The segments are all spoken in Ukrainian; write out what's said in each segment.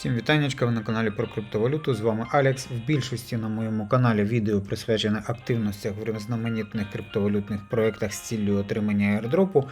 Всім вітаннячка, ви на каналі про криптовалюту. З вами Алекс. В більшості на моєму каналі відео присвячене активностях в різноманітних криптовалютних проєктах з ціллю отримання аірдропу.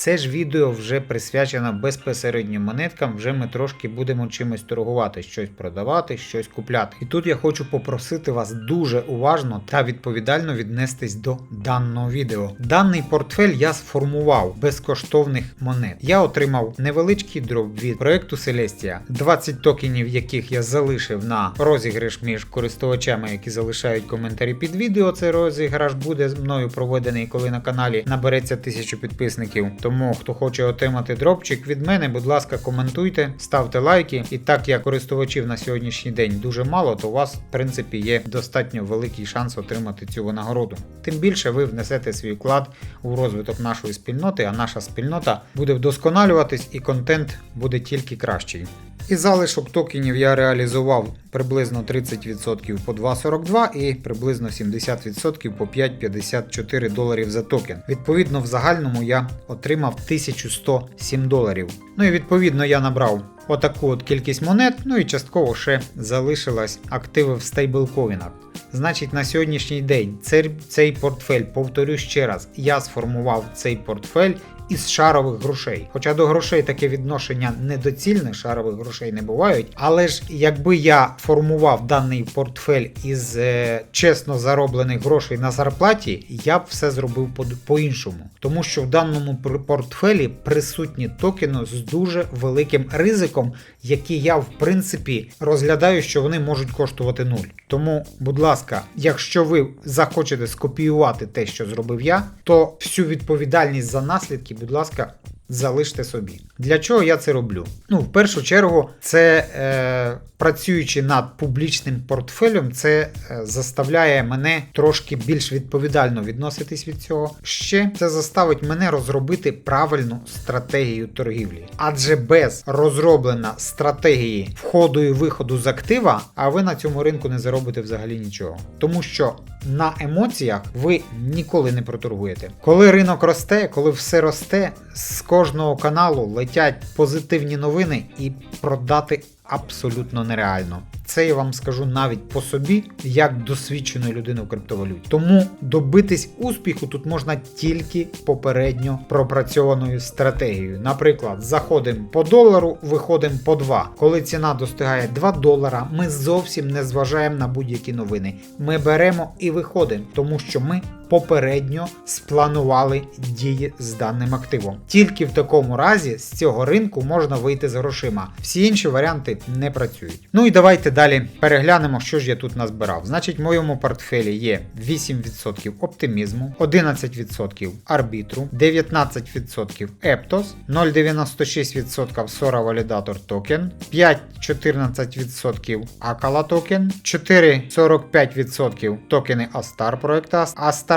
Це ж відео вже присвячено безпосередньо монеткам. Вже ми трошки будемо чимось торгувати, щось продавати, щось купляти. І тут я хочу попросити вас дуже уважно та відповідально віднестись до даного відео. Даний портфель я сформував безкоштовних монет. Я отримав невеличкий дроп від проекту Celestia, 20 токенів, яких я залишив на розіграш між користувачами, які залишають коментарі під відео. Цей розіграш буде мною проведений, коли на каналі набереться тисячу підписників. Тому хто хоче отримати дропчик від мене, будь ласка, коментуйте, ставте лайки. І так як користувачів на сьогоднішній день дуже мало, то у вас, в принципі, є достатньо великий шанс отримати цю винагороду. Тим більше ви внесете свій вклад у розвиток нашої спільноти, а наша спільнота буде вдосконалюватись і контент буде тільки кращий. І залишок токенів я реалізував приблизно 30% по 2,42 і приблизно 70% по 5,54 доларів за токен. Відповідно, в загальному я отримав 1107 доларів. Ну і відповідно я набрав отаку от кількість монет, ну і частково ще залишилось активи в стейблкоїнах. Значить, на сьогоднішній день цей, цей портфель, повторю ще раз, я сформував цей портфель із шарових грошей. Хоча до грошей таке відношення недоцільне, шарових грошей не бувають. Але ж якби я формував даний портфель із е, чесно зароблених грошей на зарплаті, я б все зробив по- по-іншому. Тому що в даному портфелі присутні токени з дуже великим ризиком, які я в принципі розглядаю, що вони можуть коштувати нуль. Тому, будь ласка, якщо ви захочете скопіювати те, що зробив я, то всю відповідальність за наслідки, будь ласка, залиште собі. Для чого я це роблю? Ну, в першу чергу, це е, працюючи над публічним портфелем, це е, заставляє мене трошки більш відповідально відноситись від цього. Ще це заставить мене розробити правильну стратегію торгівлі. Адже без розроблена стратегії входу і виходу з актива, а ви на цьому ринку не заробите взагалі нічого. Тому що на емоціях ви ніколи не проторгуєте. Коли ринок росте, коли все росте, з кожного каналу летять позитивні новини і продати абсолютно нереально. Це я вам скажу навіть по собі, як досвідченої людини в криптовалюті. Тому добитись успіху тут можна тільки попередньо пропрацьованою стратегією. Наприклад, заходимо по долару, виходимо по 2. Коли ціна достигає 2 долара, ми зовсім не зважаємо на будь-які новини. Ми беремо і виходимо, тому що ми попередньо спланували дії з даним активом. Тільки в такому разі з цього ринку можна вийти з грошима. Всі інші варіанти не працюють. Ну і давайте далі переглянемо, що ж я тут назбирав. Значить, в моєму портфелі є 8% оптимізму, 11% арбітру, 19% Eptos, 0,96% Sora Validator токен, 5-14% Akala токен, 4,45% токени Astar проекта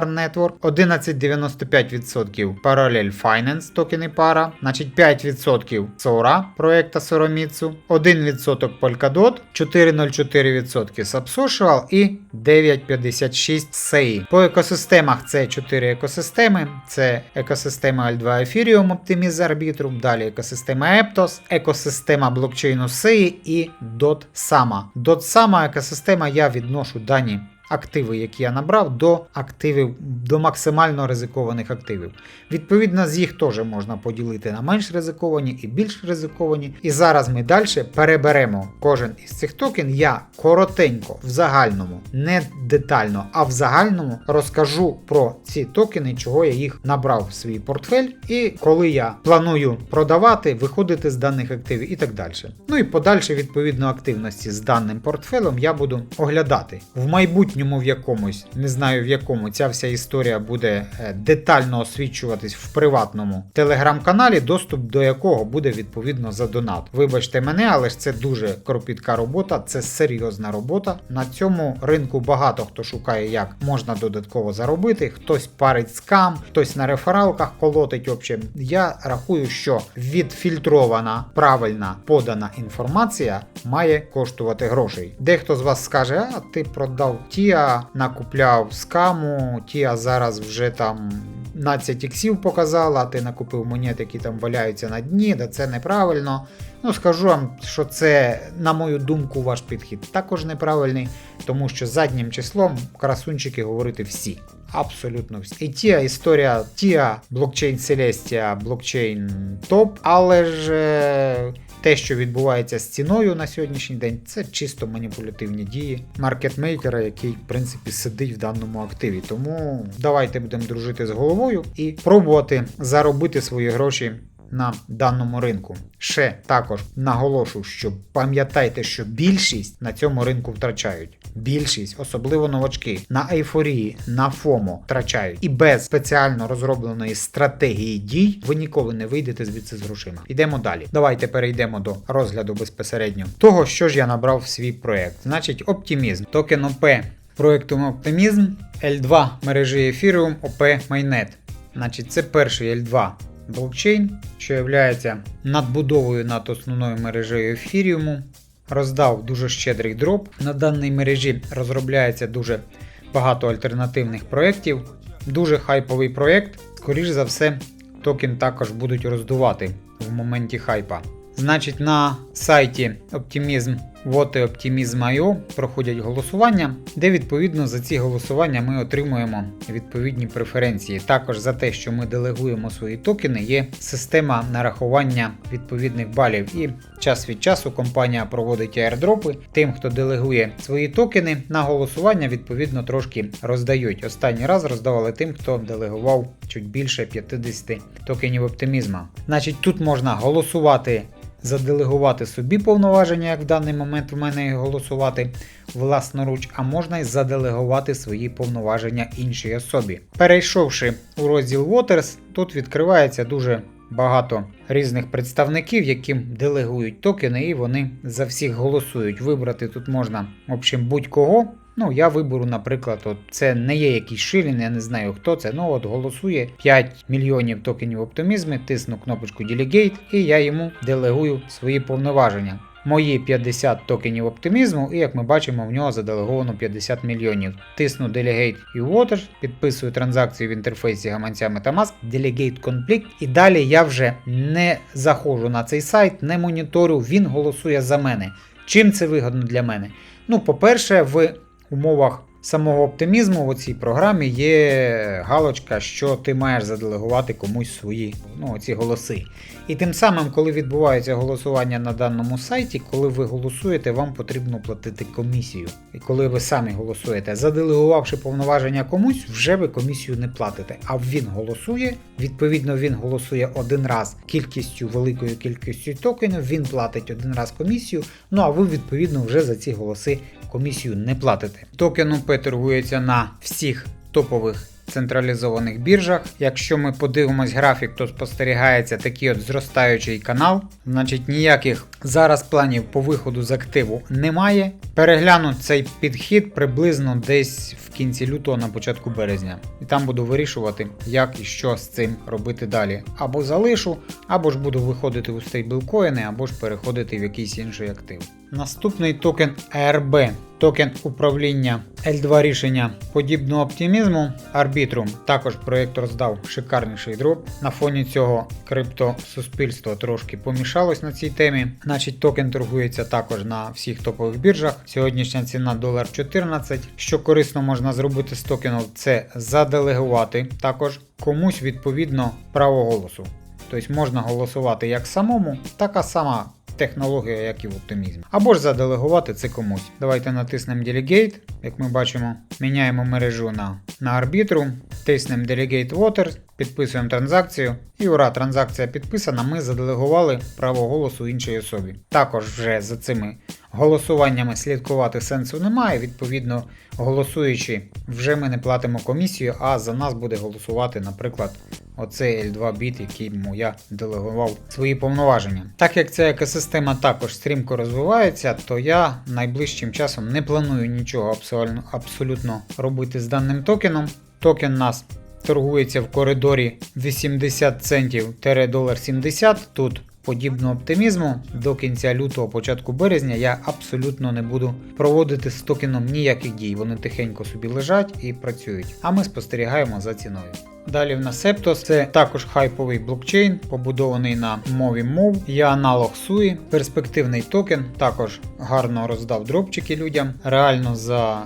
Astar Network, 11,95% Parallel Finance токени пара, значить 5% Sora проекта Soromitsu, 1% Polkadot, 4,04% Subsocial і 9,56% SEI. По екосистемах це 4 екосистеми. Це екосистема L2 Ethereum Optimism Arbitrum, далі екосистема Eptos, екосистема блокчейну SEI і DotSama. DotSama екосистема я відношу дані активи, які я набрав, до активів, до максимально ризикованих активів. Відповідно, з їх теж можна поділити на менш ризиковані і більш ризиковані. І зараз ми далі переберемо кожен із цих токен. Я коротенько в загальному, не детально, а в загальному розкажу про ці токени, чого я їх набрав в свій портфель, і коли я планую продавати, виходити з даних активів і так далі. Ну і подальше відповідно активності з даним портфелем я буду оглядати. В майбутньому в якомусь, не знаю в якому, ця вся історія буде е, детально освічуватись в приватному телеграм-каналі, доступ до якого буде відповідно за донат. Вибачте мене, але ж це дуже кропітка робота, це серйозна робота. На цьому ринку багато хто шукає, як можна додатково заробити. Хтось парить скам, хтось на рефералках колотить. Общем, я рахую, що відфільтрована, правильна подана інформація має коштувати грошей. Дехто з вас скаже, а ти продав Тіа, накупляв скаму, Тіа зараз вже там 15 іксів показала, ти накупив монет, які там валяються на дні, да це неправильно. Ну, скажу вам, що це, на мою думку, ваш підхід також неправильний, тому що заднім числом красунчики говорити всі. Абсолютно всі. І тія історія, тія блокчейн Celestia, блокчейн топ, але ж е, те, що відбувається з ціною на сьогоднішній день, це чисто маніпулятивні дії маркетмейкера, який, в принципі, сидить в даному активі. Тому давайте будемо дружити з головою і пробувати заробити свої гроші на даному ринку. Ще також наголошу, що пам'ятайте, що більшість на цьому ринку втрачають. Більшість, особливо новачки, на ейфорії, на ФОМО втрачають. І без спеціально розробленої стратегії дій ви ніколи не вийдете звідси з. Йдемо далі. Давайте перейдемо до розгляду безпосередньо того, що ж я набрав в свій проект. Значить, оптимізм, токен ОП проектом Оптимізм, L2 мережі Ethereum OP Mainnet. Значить, це перший L2 блокчейн, що є надбудовою над основною мережею Ethereum. Роздав дуже щедрий дроп. На даній мережі розробляється дуже багато альтернативних проєктів. Дуже хайповий проєкт. Скоріше за все, токен також будуть роздувати в моменті хайпа. Значить, на сайті Optimism і Optimism.io проходять голосування, де відповідно за ці голосування ми отримуємо відповідні преференції. Також за те, що ми делегуємо свої токени, є система нарахування відповідних балів. І час від часу компанія проводить аірдропи. Тим, хто делегує свої токени, на голосування відповідно трошки роздають. Останній раз роздавали тим, хто делегував чуть більше 50 токенів оптимізма. Значить, тут можна голосувати заделегувати собі повноваження, як в даний момент в мене голосувати власноруч, а можна й заделегувати свої повноваження іншій особі. Перейшовши у розділ Waters, тут відкривається дуже багато різних представників, яким делегують токени, і вони за всіх голосують. Вибрати тут можна в общем, будь-кого. Ну, я виберу, наприклад, от це не є якийсь шилін, я не знаю хто це. Ну от голосує 5 мільйонів токенів оптимізму, тисну кнопочку Delegate і я йому делегую свої повноваження. Мої 50 токенів оптимізму, і як ми бачимо, в нього заделеговано 50 мільйонів. Тисну Delegate і Water, підписую транзакцію в інтерфейсі гаманця Metamask, Delegate Conflict, і далі я вже не заходжу на цей сайт, не моніторю, він голосує за мене. Чим це вигодно для мене? Ну, по-перше, в умовах самого оптимізму у цій програмі є галочка, що ти маєш заделегувати комусь свої ну, ці голоси. І тим самим, коли відбувається голосування на даному сайті, коли ви голосуєте, вам потрібно платити комісію. І коли ви самі голосуєте, заделегувавши повноваження комусь, вже ви комісію не платите. А він голосує, відповідно, він голосує один раз кількістю великою кількістю токенів, він платить один раз комісію. Ну а ви, відповідно, вже за ці голоси комісію не платите. Токен УП торгується на всіх топових централізованих біржах. Якщо ми подивимось графік, то спостерігається такий от зростаючий канал. Значить, ніяких зараз планів по виходу з активу немає. Перегляну цей підхід приблизно десь в кінці лютого на початку березня. І там буду вирішувати, як і що з цим робити далі. Або залишу, або ж буду виходити у стейблкоїни, або ж переходити в якийсь інший актив. Наступний токен ARB, токен управління L2 рішення подібного оптимізму Arbitrum. Також проєкт роздав шикарніший дроп. На фоні цього криптосуспільство трошки помішалось на цій темі. Значить, токен торгується також на всіх топових біржах. Сьогоднішня ціна долар 14. Що корисно можна зробити з токеном, це заделегувати також комусь відповідно право голосу. Тобто можна голосувати як самому, така сама технологія, як і в оптимізмі. Або ж заделегувати це комусь. Давайте натиснемо Delegate. Як ми бачимо, міняємо мережу на на арбітру, тиснемо Delegate Water, підписуємо транзакцію. І ура, транзакція підписана, ми заделегували право голосу іншій особі. Також вже за цими голосуваннями слідкувати сенсу немає. Відповідно, голосуючи, вже ми не платимо комісію, а за нас буде голосувати, наприклад, оцей L2 біт, який я делегував свої повноваження. Так як ця екосистема також стрімко розвивається, то я найближчим часом не планую нічого абсолютно робити з даним токеном. Токен нас торгується в коридорі 80 центів 70. Тут подібного оптимізму до кінця лютого, початку березня я абсолютно не буду проводити з токеном ніяких дій. Вони тихенько собі лежать і працюють. А ми спостерігаємо за ціною. Далі в нас Septos, це також хайповий блокчейн, побудований на мові мов. Є аналог SUI, перспективний токен, також гарно роздав дропчики людям. Реально за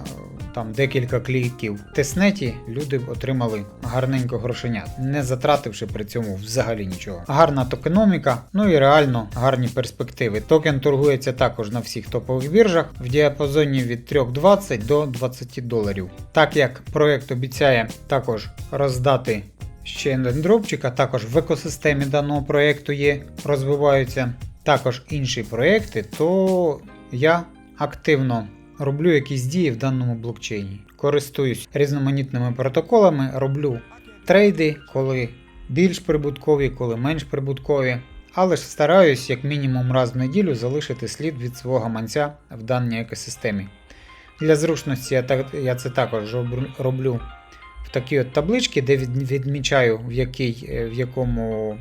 там декілька кліків в тестнеті люди отримали гарненько грошенят, не затративши при цьому взагалі нічого. Гарна токеноміка, ну і реально гарні перспективи. Токен торгується також на всіх топових біржах в діапазоні від 3,20 до 20 доларів. Так як проект обіцяє також роздати ще один дропчик, а також в екосистемі даного проекту є, розвиваються також інші проекти, то я активно роблю якісь дії в даному блокчейні. Користуюсь різноманітними протоколами, роблю трейди, коли більш прибуткові, коли менш прибуткові. Але ж стараюсь як мінімум раз в неділю залишити слід від свого гаманця в даній екосистемі. Для зручності я, так, я це також роблю- роблю в такі от таблички, де відмічаю, в, який, е, в якому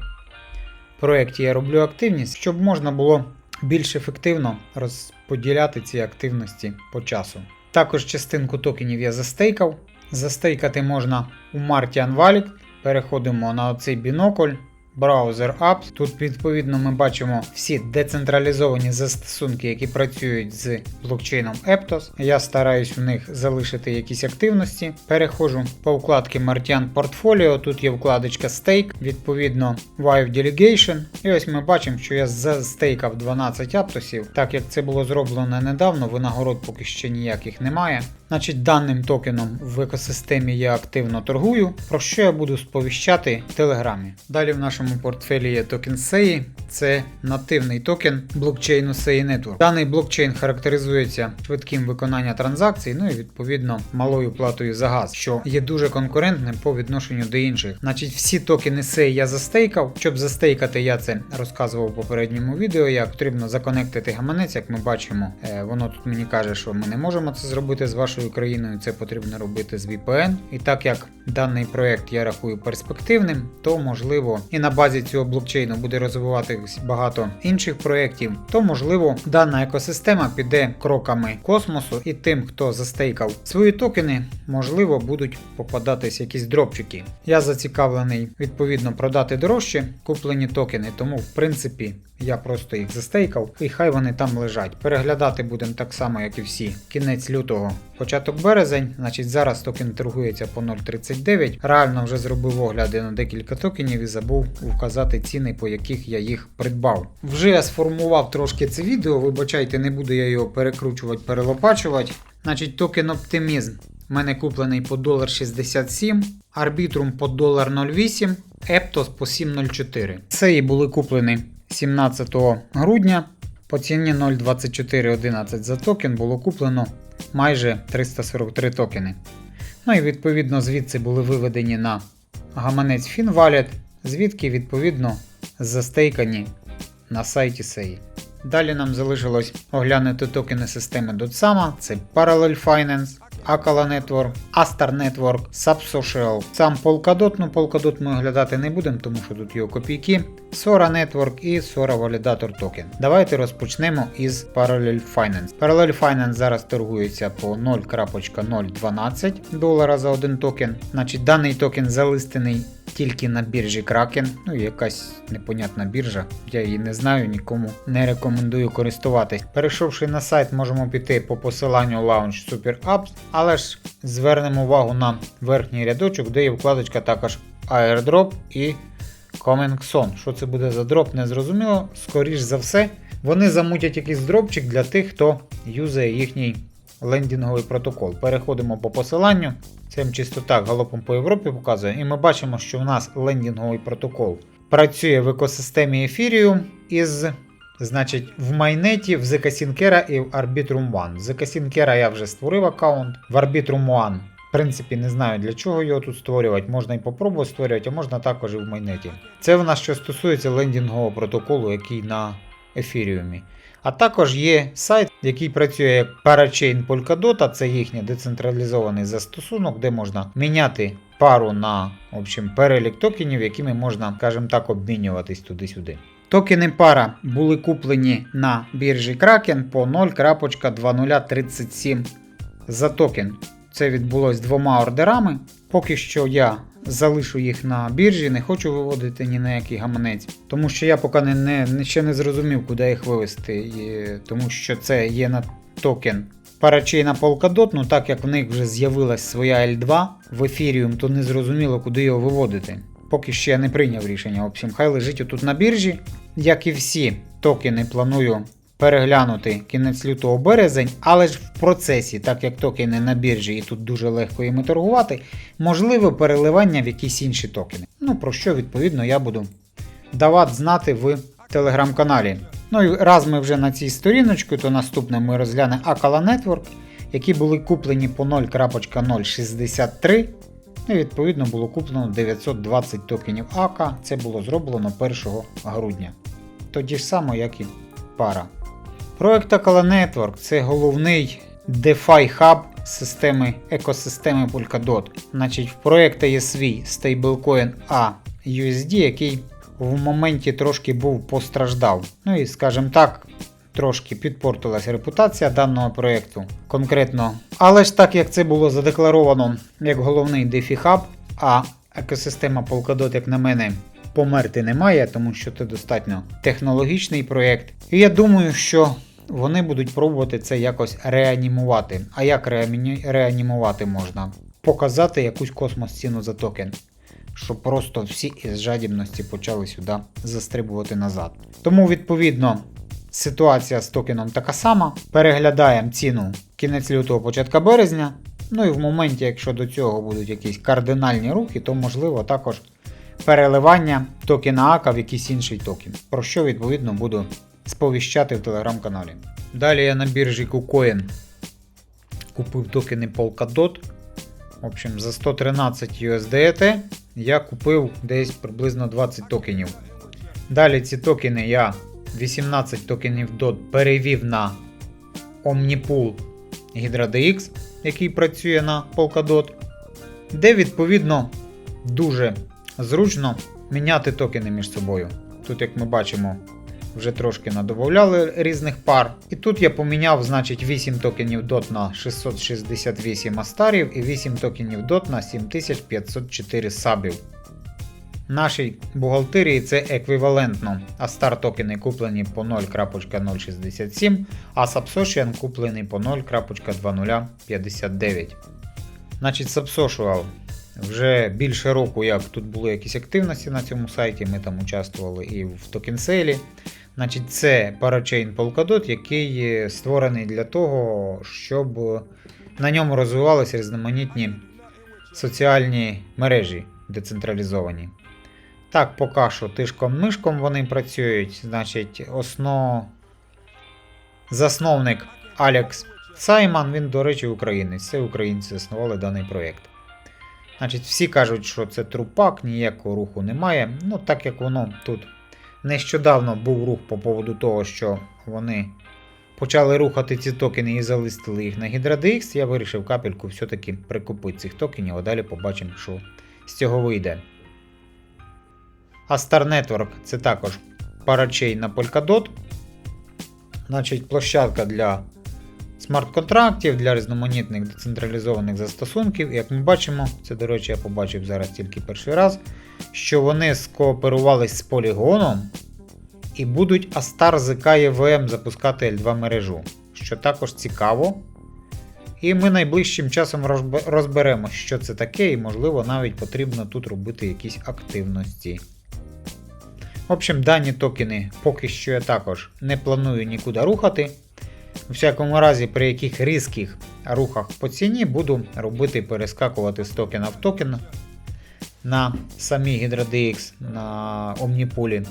проєкті я роблю активність, щоб можна було більш ефективно розподіляти ці активності по часу. Також частинку токенів я застейкав. Застейкати можна у Martian Wallet. Переходимо на оцей бінокль. Браузер Apps. Тут відповідно ми бачимо всі децентралізовані застосунки, які працюють з блокчейном Aptos. Я стараюсь у них залишити якісь активності. Переходжу по вкладці Martian Portfolio. Тут є вкладочка Stake, відповідно Vive Delegation. І ось ми бачимо, що я застейкав 12 аптосів. Так як це було зроблено недавно, винагород поки ще ніяких немає. Значить, даним токеном в екосистемі я активно торгую, про що я буду сповіщати в Телеграмі. Далі в нашому портфелі є токен SEI, це нативний токен блокчейну SEI Network. Даний блокчейн характеризується швидким виконанням транзакцій, ну і відповідно малою платою за газ, що є дуже конкурентним по відношенню до інших. Значить, всі токени SEI я застейкав. Щоб застейкати, я це розказував у попередньому відео. Як потрібно законектити гаманець, як ми бачимо, е, воно тут мені каже, що ми не можемо це зробити з вашою країною. Це потрібно робити з VPN. І так як даний проект я рахую перспективним, то можливо і на базі цього блокчейну буде розвиватись багато інших проєктів, то можливо дана екосистема піде кроками космосу, і тим, хто застейкав свої токени, можливо, будуть попадатись якісь дропчики. Я зацікавлений відповідно продати дорожче куплені токени, тому в принципі я просто їх застейкав, і хай вони там лежать. Переглядати будемо так само, як і всі. Кінець лютого, початок березень. Значить, зараз токен торгується по 0.39. Реально вже зробив огляди на декілька токенів і забув вказати ціни, по яких я їх придбав. Вже я сформував трошки це відео. Вибачайте, не буду я його перекручувати, перелопачувати. Значить, токен Оптимізм. У мене куплений по 1,67, Arbitrum по 1,08, Eptos по 7,04. Це були куплені 17 грудня. По ціні 0,2411 за токен було куплено майже 343 токени. Ну і відповідно звідси були виведені на гаманець FinWallet, звідки відповідно застейкані на сайті SEI. Далі нам залишилось оглянути токени системи Dotsama, це Parallel Finance, Akala Network, Astar Network, Subsocial. Сам Polkadot, ну Polkadot ми оглядати не будемо, тому що тут його копійки. Sora Network і Sora Validator Token. Давайте розпочнемо із Parallel Finance. Parallel Finance зараз торгується по 0.012 долара за один токен. Значить, даний токен залистений тільки на біржі Kraken. Ну, якась непонятна біржа. Я її не знаю, нікому не рекомендую користуватись. Перейшовши на сайт, можемо піти по посиланню Launch Super Apps, але ж звернемо увагу на верхній рядочок, де є вкладочка також Airdrop і Coming Soon. Що це буде за дроп, не зрозуміло. Скоріш за все, вони замутять якийсь дропчик для тих, хто юзає їхній лендінговий протокол. Переходимо по посиланню. Це чисто так галопом по Європі показує. І ми бачимо, що в нас лендінговий протокол працює в екосистемі Ethereum із. Значить, в майнеті, в ZK Syncera і в Arbitrum One. В ZK Syncera я вже створив аккаунт, в Arbitrum One. В принципі, не знаю для чого його тут створювати. Можна і попробувати створювати, а можна також і в майнеті. Це в нас що стосується лендінгового протоколу, який на ефіріумі. А також є сайт, який працює як Parachain Polkadot, це їхній децентралізований застосунок, де можна міняти пару на в общем, перелік токенів, якими можна, скажімо так, обмінюватись туди-сюди. Токени пара були куплені на біржі Kraken по 0.2037 за токен. Це відбулось двома ордерами. Поки що я залишу їх на біржі, не хочу виводити ні на який гаманець, тому що я поки не, не, ще не зрозумів, куди їх вивести, і, тому що це є на токен парачейна Polkadot, ну так як в них вже з'явилась своя L2 в Ethereum, то не зрозуміло, куди його виводити. Поки ще я не прийняв рішення. Общем, хай лежить отут на біржі. Як і всі токени планую переглянути кінець лютого березень, але ж в процесі, так як токени на біржі і тут дуже легко їми торгувати, можливе переливання в якісь інші токени. Ну про що відповідно я буду давати знати в телеграм-каналі. Ну і раз ми вже на цій сторіночці, то наступне ми розглянемо Akala Network, які були куплені по 0.063. І відповідно було куплено 920 токенів АК. Це було зроблено 1 грудня. Тоді ж саме, як і пара. Проект Akala Network це головний DeFi хаб системи екосистеми Polkadot. Значить, в проєкта є свій стейблкоін AUSD, який в моменті трошки був постраждав. Ну і, скажімо так, трошки підпортилась репутація даного проєкту конкретно. Але ж так як це було задекларовано як головний DeFi хаб, а екосистема Polkadot, як на мене, померти не має, тому що це достатньо технологічний проєкт. І я думаю, що вони будуть пробувати це якось реанімувати. А як реанімувати можна? Показати якусь космос ціну за токен. Щоб просто всі із жадібності почали сюди застрибувати назад. Тому, відповідно, ситуація з токеном така сама. Переглядаємо ціну кінець лютого, початка березня. Ну і в моменті, якщо до цього будуть якісь кардинальні рухи, то можливо також переливання токена АКА в якийсь інший токен. Про що відповідно буду сповіщати в телеграм-каналі. Далі я на біржі KuCoin купив токени Polkadot. В общем, за 113 USDT я купив десь приблизно 20 токенів. Далі ці токени я 18 токенів DOT перевів на Omnipool HydraDX, який працює на Polkadot, де відповідно дуже зручно міняти токени між собою. Тут, як ми бачимо, вже трошки надобавляли різних пар. І тут я поміняв, значить, 8 токенів DOT на 668 астарів і 8 токенів DOT на 7504 сабів. Нашій бухгалтерії це еквівалентно. Астар токени куплені по 0.067, а Subsocian куплений по 0.2059. Значить, Subsocial вже більше року, як тут були якісь активності на цьому сайті, ми там участвували і в токенселі. Значить, це парачейн Polkadot, який створений для того, щоб на ньому розвивалися різноманітні соціальні мережі децентралізовані. Так, поки що тишком-нишком вони працюють. Значить, основ... засновник Алекс Сайман, він, до речі, українець. Це українці заснували даний проєкт. Значить, всі кажуть, що це трупак, ніякого руху немає. Ну, так як воно тут нещодавно був рух по поводу того, що вони почали рухати ці токени і залистили їх на HydraDX, я вирішив капельку все-таки прикупити цих токенів, а далі побачимо, що з цього вийде. А Star Network це також парачей на Polkadot. Значить, площадка для смарт-контрактів, для різноманітних децентралізованих застосунків. Як ми бачимо, це, до речі, я побачив зараз тільки перший раз, що вони скооперувались з Polygon і будуть Astar ZK EVM запускати L2 мережу, що також цікаво. І ми найближчим часом розберемо, що це таке, і можливо навіть потрібно тут робити якісь активності. В общем, дані токени поки що я також не планую нікуди рухати. У всякому разі, при яких різких рухах по ціні буду робити перескакувати з токена в токен на самі HydraDX на Omnipool.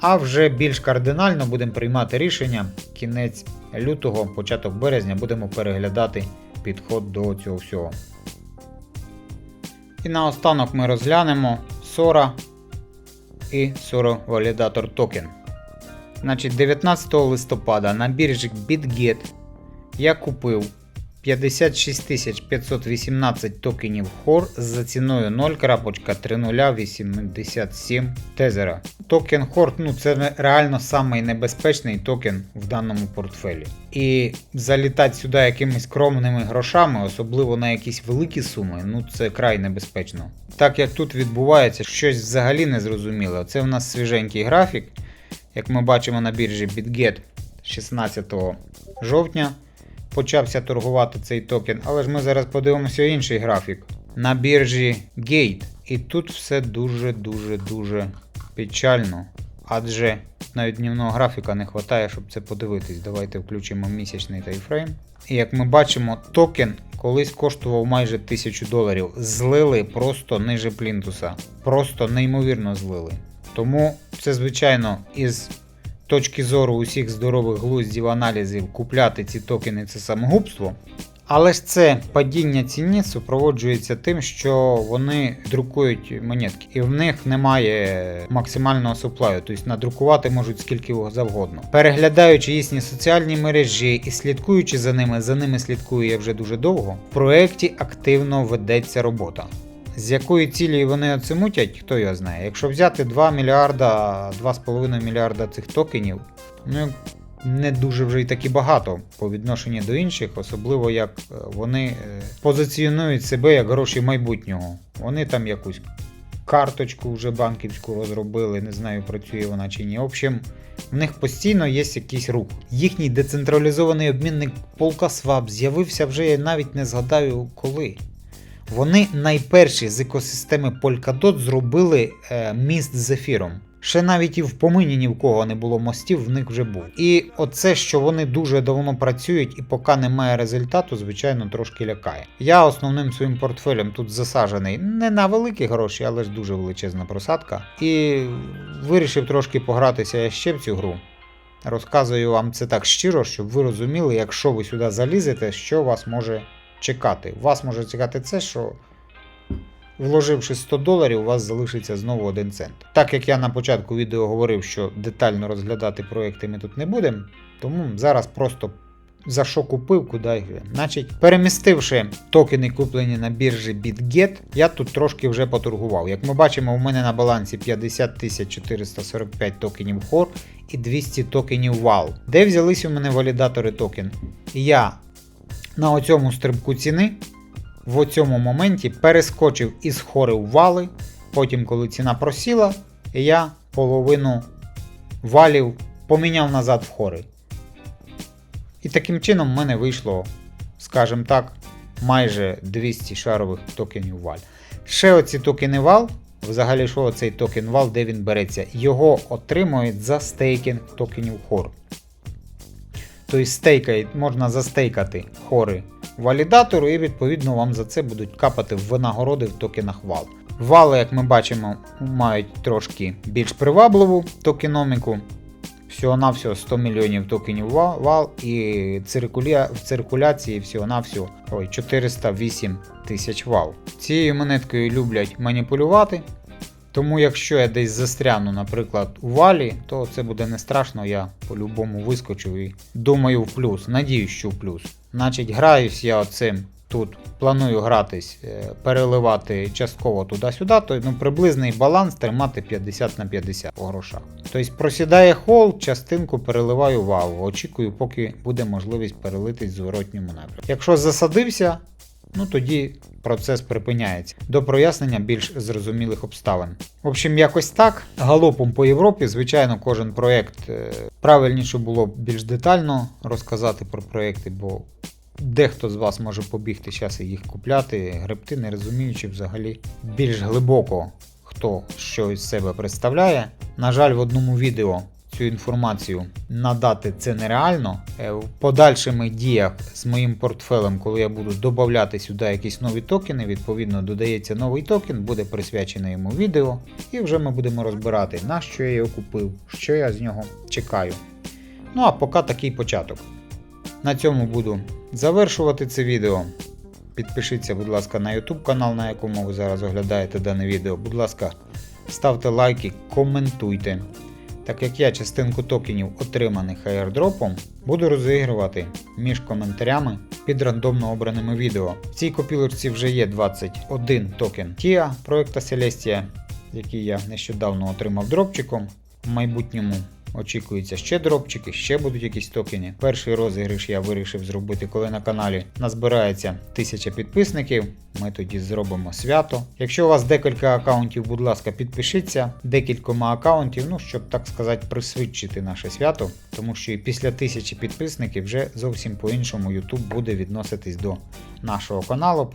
А вже більш кардинально будемо приймати рішення. Кінець лютого, початок березня будемо переглядати підход до цього всього. І наостанок ми розглянемо Sora і Suro Validator Token. Значить, 19 листопада на біржі BitGet я купив 56 518 токенів HOR за ціною 0.3087 тезера. Токен HOR ну, це реально самий небезпечний токен в даному портфелі. І залітати сюди якимись скромними грошами, особливо на якісь великі суми, ну це край небезпечно. Так як тут відбувається щось взагалі незрозуміле. Це в нас свіженький графік. Як ми бачимо на біржі BitGet 16 жовтня почався торгувати цей токен, але ж ми зараз подивимося інший графік на біржі Gate. І тут все дуже-дуже дуже печально. Адже навіть днівного графіка не вистачає, щоб це подивитись. Давайте включимо місячний тайфрейм. І як ми бачимо, токен колись коштував майже 1000 доларів. Злили просто ниже плінтуса. Просто неймовірно злили. Тому це, звичайно, із точки зору усіх здорових глуздів аналізів купляти ці токени це самогубство. Але ж це падіння ціні супроводжується тим, що вони друкують монетки, і в них немає максимального суплаю, тобто надрукувати можуть скільки завгодно. Переглядаючи їхні соціальні мережі і слідкуючи за ними, за ними слідкую я вже дуже довго. В проєкті активно ведеться робота. З якою цілею вони оце мутять, хто його знає. Якщо взяти 2 мільярда, 2,5 мільярда цих токенів, ну не дуже вже й таки багато по відношенню до інших, особливо як е, вони е, позиціонують себе як гроші майбутнього. Вони там якусь карточку вже банківську розробили, не знаю, працює вона чи ні. В общем, в них постійно є якийсь рух. Їхній децентралізований обмінник PolkaSwap з'явився вже я навіть не згадаю коли. Вони найперші з екосистеми Polkadot зробили е, міст з ефіром. Ще навіть і в помині ні в кого не було мостів, в них вже був. І оце, що вони дуже давно працюють і поки немає результату, звичайно, трошки лякає. Я основним своїм портфелем тут засаджений не на великі гроші, але ж дуже величезна просадка. І вирішив трошки погратися ще в цю гру. Розказую вам це так щиро, щоб ви розуміли, якщо ви сюди залізете, що вас може чекати. Вас може чекати це, що вложивши 100 доларів, у вас залишиться знову 1 цент. Так як я на початку відео говорив, що детально розглядати проекти ми тут не будемо, тому зараз просто за що купив, куди йде. Значить, перемістивши токени, куплені на біржі BitGet, я тут трошки вже поторгував. Як ми бачимо, у мене на балансі 50 445 токенів HOR і 200 токенів WAL. Де взялись у мене валідатори токен? Я на оцьому стрибку ціни в оцьому моменті перескочив із хори в вали. Потім, коли ціна просіла, я половину валів поміняв назад в хори. І таким чином в мене вийшло, скажімо так, майже 200 шарових токенів валь. Ще оці токени вал, взагалі, що оцей токен вал, де він береться, його отримують за стейкінг токенів хор. Тобто стейкає, можна застейкати хори валідатору, і відповідно вам за це будуть капати в винагороди в токенах вал. Вали, як ми бачимо, мають трошки більш привабливу токеноміку. Всього-навсього 100 мільйонів токенів вал і циркуля... в циркуляції всього-навсього ой, 408 тисяч вал. Цією монеткою люблять маніпулювати. Тому якщо я десь застряну, наприклад, у валі, то це буде не страшно, я по-любому вискочу і думаю в плюс. Надіюсь, що в плюс. Значить, граюсь я оцим тут, планую гратись, е, переливати частково туди-сюди, то ну, приблизний баланс тримати 50 на 50 по грошах. Тобто просідає хол, частинку переливаю вал. Очікую, поки буде можливість перелитись в зворотньому напрямку. Якщо засадився, ну тоді процес припиняється до прояснення більш зрозумілих обставин. В общем, якось так. Галопом по Європі, звичайно, кожен проєкт е, правильніше було б більш детально розказати про проєкти, бо дехто з вас може побігти зараз і їх купляти, гребти, не розуміючи взагалі більш глибоко, хто що із себе представляє. На жаль, в одному відео цю інформацію надати це нереально. Е, В подальшими діях з моїм портфелем, коли я буду додати сюди якісь нові токени, відповідно додається новий токен, буде присвячене йому відео, і вже ми будемо розбирати, на що я його купив, що я з нього чекаю. Ну а поки такий початок. На цьому буду завершувати це відео. Підпишіться, будь ласка, на YouTube канал, на якому ви зараз оглядаєте дане відео. Будь ласка, ставте лайки, коментуйте. Так як я частинку токенів, отриманих аірдропом, буду розігрувати між коментарями під рандомно обраними відео. В цій копілочці вже є 21 токен TIA проекта Celestia, який я нещодавно отримав дропчиком. В майбутньому очікується ще дропчики, ще будуть якісь токени. Перший розіграш я вирішив зробити, коли на каналі назбирається 1000 підписників. Ми тоді зробимо свято. Якщо у вас декілька аккаунтів, будь ласка, підпишіться декількома аккаунтів, ну щоб так сказати, присвідчити наше свято, тому що і після тисячі підписників вже зовсім по-іншому YouTube буде відноситись до нашого каналу,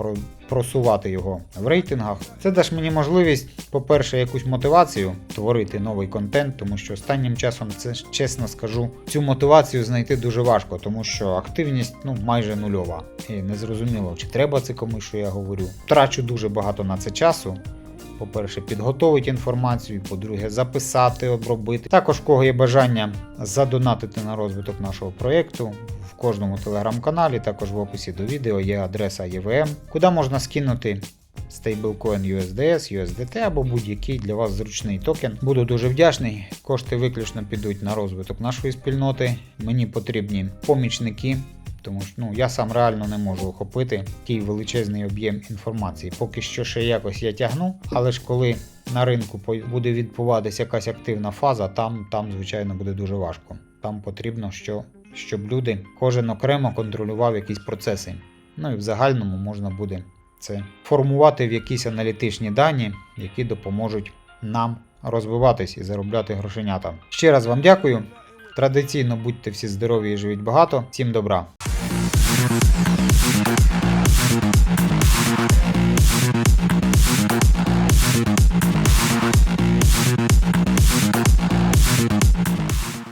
просувати його в рейтингах. Це дасть мені можливість, по-перше, якусь мотивацію творити новий контент, тому що останнім часом це чесно скажу, цю мотивацію знайти дуже важко, тому що активність ну майже нульова. І не зрозуміло, чи треба це комусь, що я говорю. Трачу дуже багато на це часу. По-перше, підготовити інформацію, по-друге, записати, обробити. Також, кого є бажання задонатити на розвиток нашого проєкту, в кожному телеграм-каналі, також в описі до відео є адреса EVM, куди можна скинути стейблкоін USDS, USDT або будь-який для вас зручний токен. Буду дуже вдячний. Кошти виключно підуть на розвиток нашої спільноти. Мені потрібні помічники. Тому що ну, я сам реально не можу охопити такий величезний об'єм інформації. Поки що ще якось я тягну, але ж коли на ринку буде відбуватися якась активна фаза, там, там звичайно буде дуже важко. Там потрібно, що, щоб люди кожен окремо контролював якісь процеси. Ну і в загальному можна буде це формувати в якісь аналітичні дані, які допоможуть нам розвиватись і заробляти грошенята. Ще раз вам дякую. Традиційно будьте всі здорові і живіть багато. Всім добра!